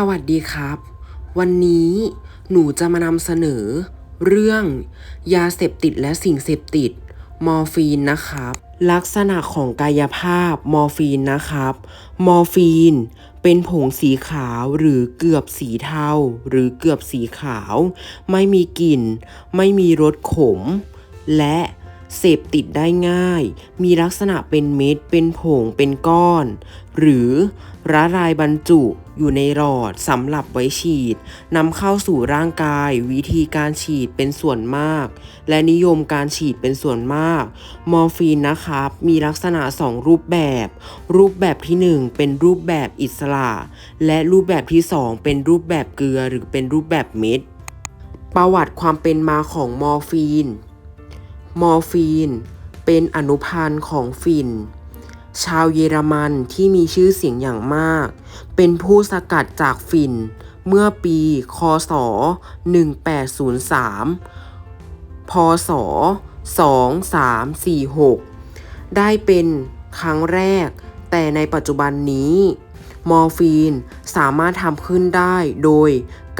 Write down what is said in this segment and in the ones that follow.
สวัสดีครับ วันนี้หนูจะมานำเสนอ เรื่อง ยาเสพติดและสิ่งเสพติด มอร์ฟีนนะครับ ลักษณะของกายภาพมอร์ฟีนนะครับ มอร์ฟีน เป็นผงสีขาวหรือเกือบสีเทาหรือเกือบสีขาว ไม่มีกลิ่น ไม่มีรสขม และ เสพติดได้ง่าย มีลักษณะเป็นเม็ด เป็นผง เป็นก้อน หรือระลายบรรจุอยู่ในหลอดสำหรับไว้ฉีดนำเข้าสู่ร่างกาย วิธีการฉีดเป็นส่วนมาก และนิยมการฉีดเป็นส่วนมาก มอร์ฟีนนะครับ มีลักษณะ 2 รูปแบบ รูปแบบทีหนึ่1 เป็นรูปแบบอิสระ และรูปแบบที่ 2 เป็นรูปแบบเกลือหรือเป็นรูปแบบเม็ดประวัติความเป็นมาของมอร์ฟีน มอร์ฟีน เป็นอนุพันธ์ของฝิ่น ชาวเยอรมันที่มีชื่อเสียงอย่างมาก เป็นผู้สกัดจากฝิ่น เมื่อปี คศ 1803 พศ 2346 ได้เป็นครั้งแรก แต่ในปัจจุบันนี้ มอร์ฟีนสามารถทำขึ้นได้โดย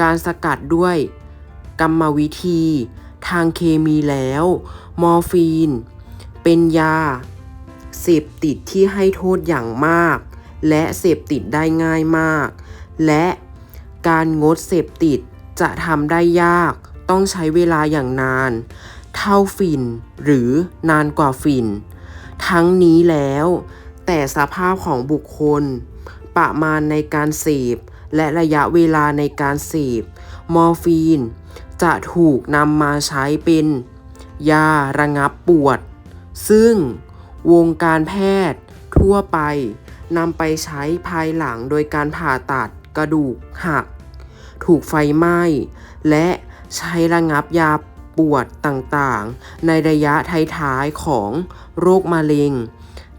การสกัดด้วยกรรมวิธี ทางเคมีแล้ว มอร์ฟีน เป็นยา เสพติดที่ให้โทษอย่างมาก และเสพติดได้ง่ายมาก และการงดเสพติดจะทำได้ยาก ต้องใช้เวลาอย่างนาน เท่าฝิ่น หรือนานกว่าฝิ่น ทั้งนี้แล้ว แต่สภาพของบุคคล ประมาณในการเสพและระยะเวลาในการเสพมอร์ฟีน จะถูกนำมาใช้เป็น ยาระงับปวด ซึ่งวงการแพทย์ทั่วไปนำไปใช้ภายหลังโดยการผ่าตัดกระดูกหัก ถูกไฟไหม้ และใช้ระงับยาปวดต่างๆ ในระยะท้ายๆของโรคมะเร็ง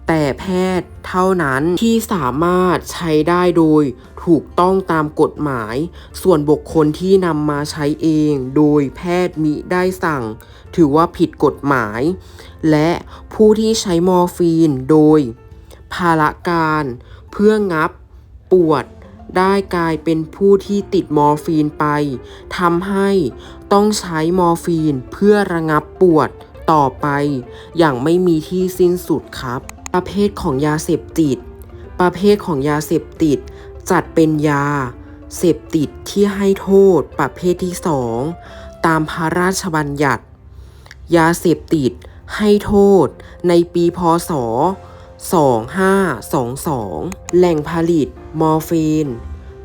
แต่แพทย์เท่านั้นที่สามารถใช้ได้โดยถูกต้องตามกฎหมาย ส่วนบุคคลที่นำมาใช้เองโดยแพทย์มิได้สั่ง ถือว่าผิดกฎหมาย และผู้ที่ใช้มอร์ฟีนโดย ภาระการ เพื่องับ ปวดได้กลายเป็นผู้ที่ติดมอร์ฟีนไปทำให้ต้องใช้มอร์ฟีนเพื่อระงับปวดต่อไป อย่างไม่มีที่สิ้นสุดครับ ประเภทของยาเสพติด ประเภทของยาเสพติด จัดเป็นยา เสพติดที่ให้โทษประเภทที่2ตามพระราชบัญญัติ ยาเสพติดให้โทษในปีพศ 2522 แหล่งผลิต มอร์ฟีน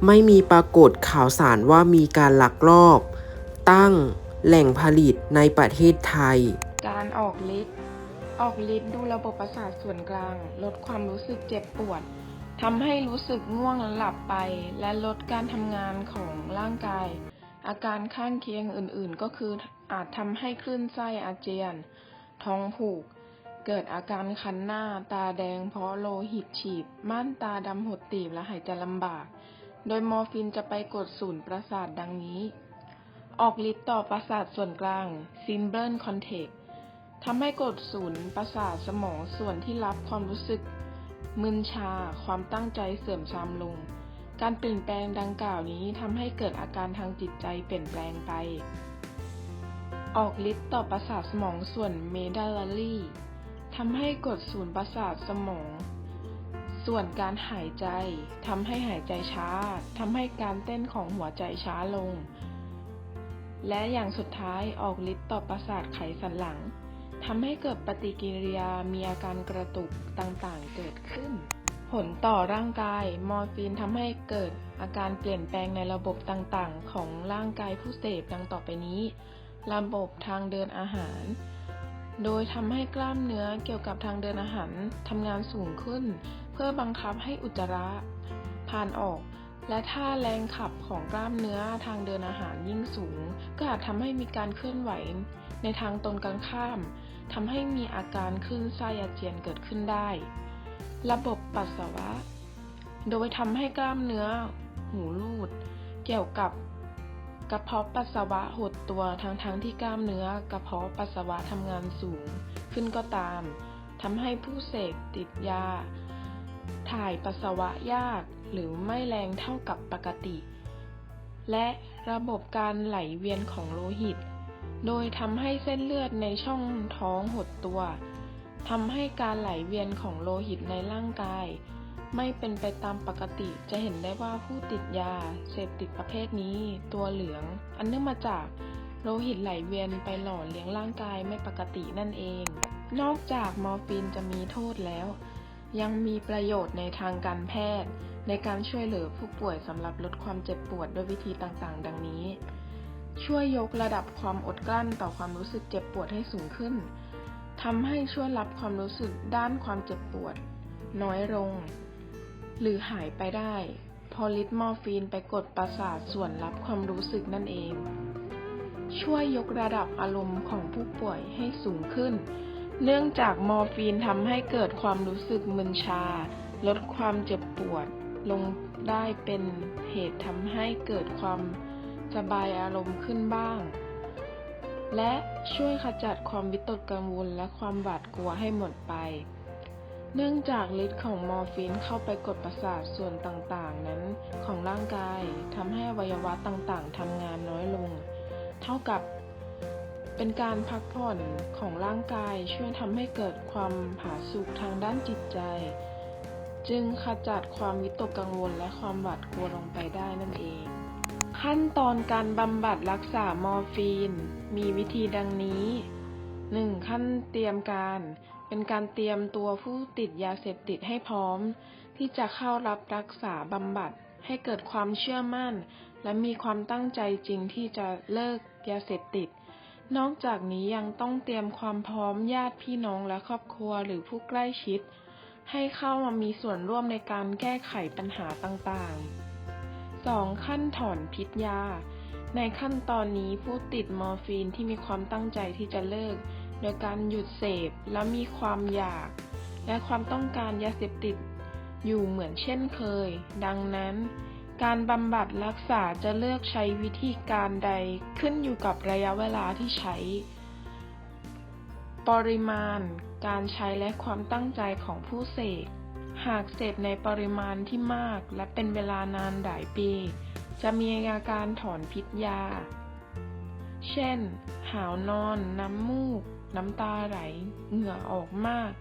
ไม่มีปรากฏข่าวสารว่ามีการลักลอบ ตั้งแหล่งผลิตในประเทศไทย การออกฤทธิ์ ออกฤทธิ์ดูระบบประสาทส่วนกลาง ลดความรู้สึกเจ็บปวดทำให้รู้สึกง่วงและหลับไป และลดการทำงานของร่างกาย อาการข้างเคียงอื่นๆ ก็คืออาจทำให้คลื่นไส้อาเจียน ท้องผูก เกิดอาการคันหน้า ตาแดงเพราะโลหิตฉีดม่านตาดำหดตีบและหายใจลำบาก โดยมอร์ฟีนจะไปกดศูนย์ประสาทดังนี้ ออกฤทธิ์ต่อประสาทส่วนกลางซินเบิร์นคอนเทก ทำให้กดศูนย์ประสาทสมองส่วนที่รับความรู้สึก มึนชา ความตั้งใจเสื่อมทรามลง การเปลี่ยนแปลงดังกล่าวนี้ทำให้เกิดอาการทางจิตใจเปลี่ยนแปลงไป ออกฤทธิ์ต่อประสาทสมองส่วนเมดาลารีทำให้กดศูนย์ประสาทสมอง ส่วนการหายใจทำให้หายใจช้าทำให้การเต้นของหัวใจช้าลง และอย่างสุดท้ายออกฤทธิ์ต่อประสาทไขสันหลัง ทำให้เกิดปฏิกิริยามีอาการกระตุกต่างๆ เกิดขึ้น ผลต่อร่างกาย มอร์ฟีนทำให้เกิดอาการเปลี่ยนแปลงในระบบต่างๆ ของร่างกายผู้เสพดังต่อไปนี้ ระบบทางเดินอาหาร โดยทำให้กล้ามเนื้อเกี่ยวกับทางเดินอาหารทำงานสูงขึ้น เพื่อบังคับให้อุจจาระผ่านออกและถ้าแรงขับของกล้ามเนื้อทางเดินอาหารยิ่งสูง ก็อาจทำให้มีการเคลื่อนไหวในทางตรงกันข้าม ทำให้มีอาการคลื่นไส้อาเจียนเกิดขึ้นได้ ระบบปัสสาวะ โดยทำให้กล้ามเนื้อ หูรูด เกี่ยวกับกระเพาะปัสสาวะหดตัวทั้งทั้งๆที่กล้ามเนื้อกระเพาะปัสสาวะทำงานสูง ขึ้นก็ตามทำให้ผู้เสพติดยา ถ่ายปัสสาวะยากหรือไม่แรงเท่ากับปกติ และระบบการไหลเวียนของโลหิต โดยทำให้เส้นเลือดในช่องท้องหดตัวทำให้การไหลเวียนของโลหิตในร่างกาย ไม่เป็นไปตามปกติจะเห็นได้ว่าผู้ติดยาเสพติดประเภทนี้ ตัวเหลือง อันเนื่องมาจากโลหิตไหลเวียนไปหล่อเลี้ยงร่างกายไม่ปกตินั่นเอง นอกจากมอร์ฟีนจะมีโทษแล้ว ยังมีประโยชน์ในทางการแพทย์ ในการช่วยเหลือผู้ป่วยสำหรับลดความเจ็บปวดด้วยวิธีต่างๆ ดังนี้ ช่วยยกระดับความอดกลั้นต่อความรู้สึกเจ็บปวดให้สูงขึ้นทำให้ช่วยรับความรู้สึกด้านความเจ็บปวด น้อยลง หรือหายไปได้ พอฤทธิ์มอร์ฟีนไปกดประสาทส่วนรับความรู้สึกนั่นเอง ช่วยยกระดับอารมณ์ของผู้ป่วยให้สูงขึ้น เนื่องจากมอร์ฟีนทำให้เกิดความรู้สึกมึนชา ลดความเจ็บปวด ลงได้เป็นเหตุทำให้เกิดความ สบายอารมณ์ขึ้นบ้าง และช่วยขจัดความวิตกกังวลและความหวาดกลัวให้หมดไป เนื่องจากฤทธิ์ของมอร์ฟีนเข้าไปกดประสาทส่วนต่างๆ นั้นของร่างกายทำให้อวัยวะต่างๆทำงานน้อยลง เท่ากับเป็นการพักผ่อนของร่างกายช่วยทำให้เกิดความผาสุกทางด้านจิตใจ จึงขจัดความวิตกกังวลและความหวาดกลัวลงไปได้นั่นเอง ขั้นตอนการบำบัดรักษามอร์ฟีน มีวิธีดังนี้ 1. ขั้นเตรียมการ เป็นการเตรียมตัวผู้ติดยาเสพติดให้พร้อม ที่จะเข้ารับรักษาบำบัดให้เกิดความเชื่อมั่น และมีความตั้งใจจริงที่จะเลิกยาเสพติด นอกจากนี้ยังต้องเตรียมความพร้อมญาติพี่น้องและครอบครัวหรือผู้ใกล้ชิด ให้เข้ามามีส่วนร่วมในการแก้ไขปัญหาต่างๆ 2. ขั้นถอนพิษยา ในขั้นตอนนี้ผู้ติดมอร์ฟีนที่มีความตั้งใจที่จะเลิก โดยการหยุดเสพและมีความอยาก และความต้องการยาเสพติด อยู่เหมือนเช่นเคย ดังนั้นการบำบัดรักษาจะเลือกใช้วิธีการใดขึ้นอยู่กับระยะเวลาที่ใช้ ปริมาณ การใช้และความตั้งใจของผู้เสพ หากเสพในปริมาณที่มากและเป็นเวลานานหลายปี จะมีอาการถอนพิษยา เช่น หาวนอน น้ำมูก น้ำตาไหล เหงื่อออกมาก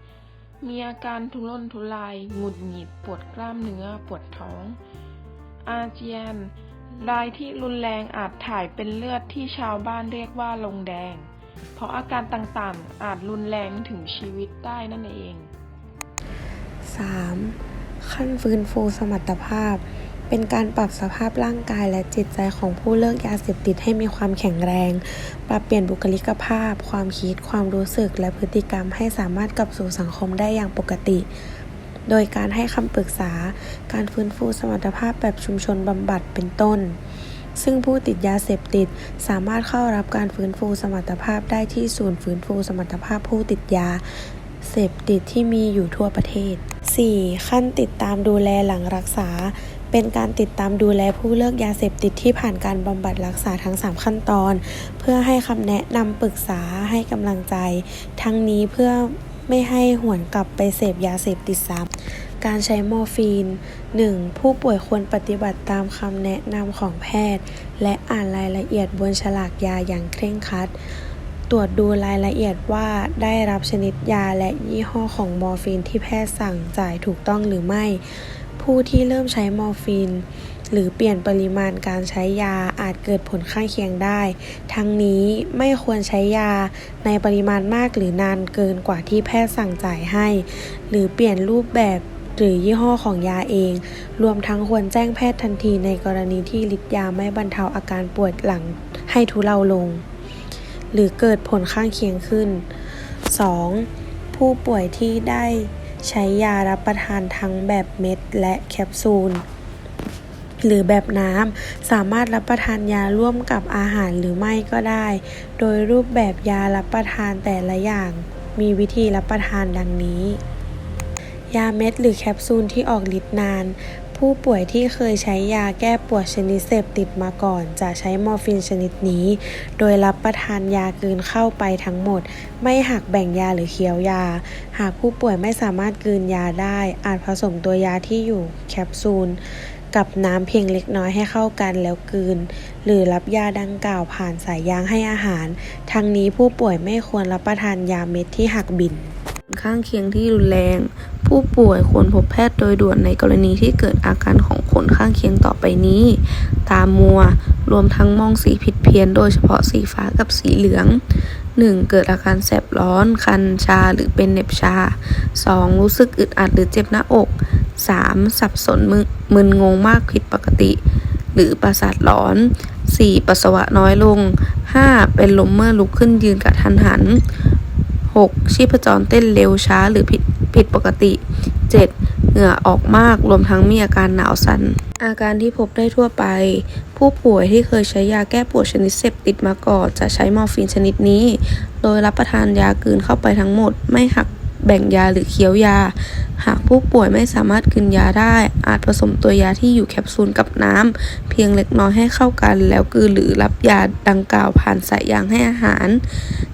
มีอาการทุรนทุราย หงุดหงิด ปวดกล้ามเนื้อ ปวดท้อง อาเจียน รายที่รุนแรงอาจถ่ายเป็นเลือดที่ชาวบ้านเรียกว่าลงแดง เพราะอาการต่างๆ อาจรุนแรงถึงชีวิตได้นั่นเอง 3. ขั้นฟื้นฟูสมรรถภาพ เป็นการปรับสภาพร่างกายและจิตใจของผู้เลิกยาเสพติดให้มีความแข็งแรง ปรับเปลี่ยนบุคลิกภาพ ความคิด ความรู้สึก และพฤติกรรมให้สามารถกลับสู่สังคมได้อย่างปกติ โดยการให้คำปรึกษา การฟื้นฟูสมรรถภาพแบบชุมชนบำบัดเป็นต้นซึ่งผู้ติดยาเสพติดสามารถเข้ารับการฟื้นฟูสมรรถภาพได้ที่ศูนย์ฟื้นฟูสมรรถภาพผู้ติดยา เสพติดที่มีอยู่ทั่วประเทศ 4. ขั้นติดตามดูแลหลังรักษา เป็นการติดตามดูแลผู้เลิกยาเสพติดที่ผ่านการบำบัดรักษาทั้ง 3 ขั้นตอน เพื่อให้คำแนะนำปรึกษาให้กำลังใจ ทั้งนี้เพื่อไม่ให้หวนกลับไปเสพยาเสพติดซ้ำการใช้มอร์ฟีน 1. ผู้ป่วยควรปฏิบัติตามคำแนะนำของแพทย์ และอ่านรายละเอียดบนฉลากยาอย่างเคร่งครัด ตรวจดูรายละเอียดว่าได้รับชนิดยาและยี่ห้อของมอร์ฟีนที่แพทย์สั่งจ่ายถูกต้องหรือไม่ ผู้ที่เริ่มใช้มอร์ฟีนหรือเปลี่ยนปริมาณการใช้ยาอาจเกิดผลข้างเคียงได้ ทั้งนี้ไม่ควรใช้ยาในปริมาณมากหรือนานเกินกว่าที่แพทย์สั่งจ่ายให้ หรือเปลี่ยนรูปแบบหรือยี่ห้อของยาเอง รวมทั้งควรแจ้งแพทย์ทันทีในกรณีที่ฤทธิ์ยาไม่บรรเทาอาการปวดหลังให้ทุเลาลง หรือเกิดผลข้างเคียงขึ้น 2. ผู้ป่วยที่ได้ใช้ยารับประทานทั้งแบบเม็ดและแคปซูล หรือแบบน้ำ สามารถรับประทานยาร่วมกับอาหารหรือไม่ก็ได้ โดยรูปแบบยารับประทานแต่ละอย่าง มีวิธีรับประทานดังนี้ ยาเม็ดหรือแคปซูลที่ออกฤทธิ์นาน ผู้ป่วยที่เคยใช้ยาแก้ปวดชนิดเสพติดมาก่อน จะใช้มอร์ฟีนชนิดนี้ โดยรับประทานยาเกินเข้าไปทั้งหมด ไม่หักแบ่งยาหรือเคี้ยวยา หากผู้ป่วยไม่สามารถกลืนยาได้ อาจผสมตัวยาที่อยู่แคปซูลกับน้ำเพียงเล็กน้อยให้เข้ากันแล้วกลืน หรือรับยาดังกล่าวผ่านสายยางให้อาหาร ทั้งนี้ผู้ป่วยไม่ควรรับประทานยาเม็ดที่หักบิน ข้างเคียงที่รุนแรง ผู้ป่วยควรพบแพทย์โดยด่วนในกรณีที่เกิดอาการของผลข้างเคียงต่อไปนี้ ตามัว รวมทั้งมองสีผิดเพี้ยนโดยเฉพาะสีฟ้ากับสีเหลือง 1. เกิดอาการแสบร้อน คัน ชา หรือเป็นเน็บชา 2. รู้สึกอึดอัดหรือเจ็บหน้าอก 3. สับสนมึนมึนงงมากผิดปกติ หรือประสาทหลอน 4. ปัสสาวะน้อยลง 5. เป็นลมเมื่อลุกขึ้นยืนกระทันหัน 6. ชีพจรเต้นเร็วช้าหรือผิดผิดปกติ 7. เหงื่อออกมากรวมทั้งมีอาการหนาวสัน่น อาการที่พบได้ทั่วไป ผู้ป่วยที่เคยใช้ยาแก้ปวดชนิดเสพติดมาก่อนจะใช้มอร์ฟีนชนิดนี้ โดยรับประทานยากลืนเข้าไปทั้งหมด ไม่หัก แบ่งยาหรือเคี้ยวยา หากผู้ป่วยไม่สามารถกลืนยาได้ อาจผสมตัวยาที่อยู่แคปซูลกับน้ำ เพียงเล็กน้อยให้เข้ากันแล้วกืนหรือรับยาดังกล่าวผ่านสายยางให้อาหาร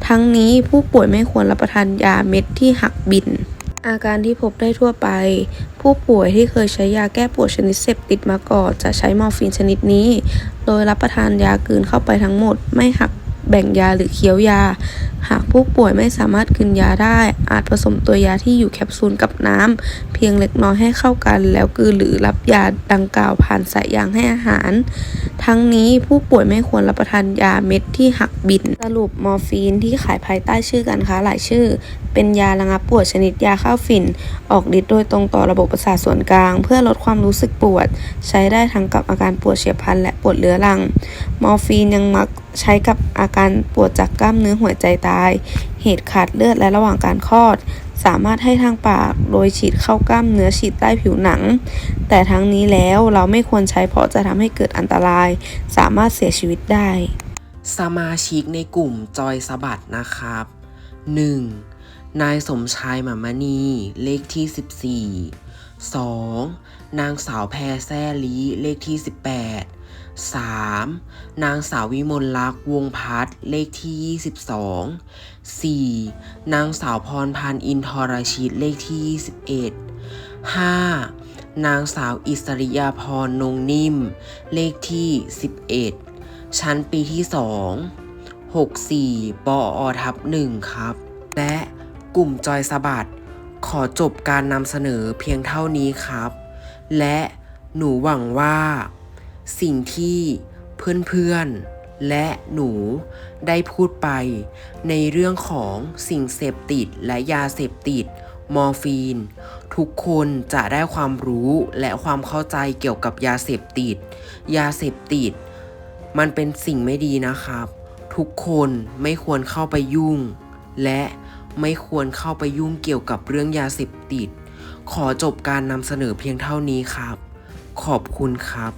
ทั้งนี้ผู้ป่วยไม่ควรรับประทานยาเม็ดที่หักบินอาการที่พบได้ทั่วไป ผู้ป่วยที่เคยใช้ยาแก้ปวดชนิดเสพติดมาก่อนจะใช้มอร์ฟีนชนิดนี้ โดยรับประทานยากืนเข้าไปทั้งหมดไม่หัก แบ่งยาหรือเคี้ยวยา หากผู้ป่วยไม่สามารถกินยาได้ อาจผสมตัวยาที่อยู่แคปซูลกับน้ำ พียงเล็กน้อยให้เข้ากัน แล้วกลืนหรือรับยาดังกล่าวผ่านสายยางให้อาหาร ทั้งนี้ผู้ป่วยไม่ควรรับประทานยาเม็ดที่หักบิน สรุปมอร์ฟีนที่ขายภายใต้ชื่อการค้าหลายชื่อ เป็นยาระงับปวดชนิดยาฆ่าฝิ่น ออกฤทธิ์โดยตรงต่อระบบประสาทส่วนกลาง เพื่อลดความรู้สึกปวด ใช้ได้ทั้งกับอาการปวดเฉียบพลันและปวดเรื้อรัง มอร์ฟีนยังมักใช้กับอาการปวดจากกล้ามเนื้อหัวใจตาย เหตุขาดเลือดและระหว่างการคลอด สามารถให้ทางปากโดยฉีดเข้ากล้ามเนื้อฉีดใต้ผิวหนัง แต่ทั้งนี้แล้วเราไม่ควรใช้เพราะจะทำให้เกิดอันตราย สามารถเสียชีวิตได้ สมาชิกในกลุ่มจอยสะบัดนะครับ 1. นายสมชายหมามณีเลขที่ 14 2. นางสาวแพรแซ่ลีเลขที่ 18 3. นางสาววิมลลักษ์วงพัฒเลขที่ 22 4. นางสาวพรพันธ์อินทรชิตเลขที่ 21 5. นางสาวอิสริยาพรนงนิ่ม เลขที่ 11 ชั้นปีที่ 2 64ปออทับ1ครับ และกลุ่มจอยสะบัด ขอจบการนำเสนอเพียงเท่านี้ครับ และหนูหวังว่า สิ่งที่เพื่อนๆ และหนูได้พูดไปในเรื่องของสิ่งเสพติดและยาเสพติด มอร์ฟีน ทุกคนจะได้ความรู้และความเข้าใจเกี่ยวกับยาเสพติด ยาเสพติด มันเป็นสิ่งไม่ดีนะครับ ทุกคนไม่ควรเข้าไปยุ่ง และไม่ควรเข้าไปยุ่งเกี่ยวกับเรื่องยาเสพติด ขอจบการนำเสนอเพียงเท่านี้ครับ ขอบคุณครับ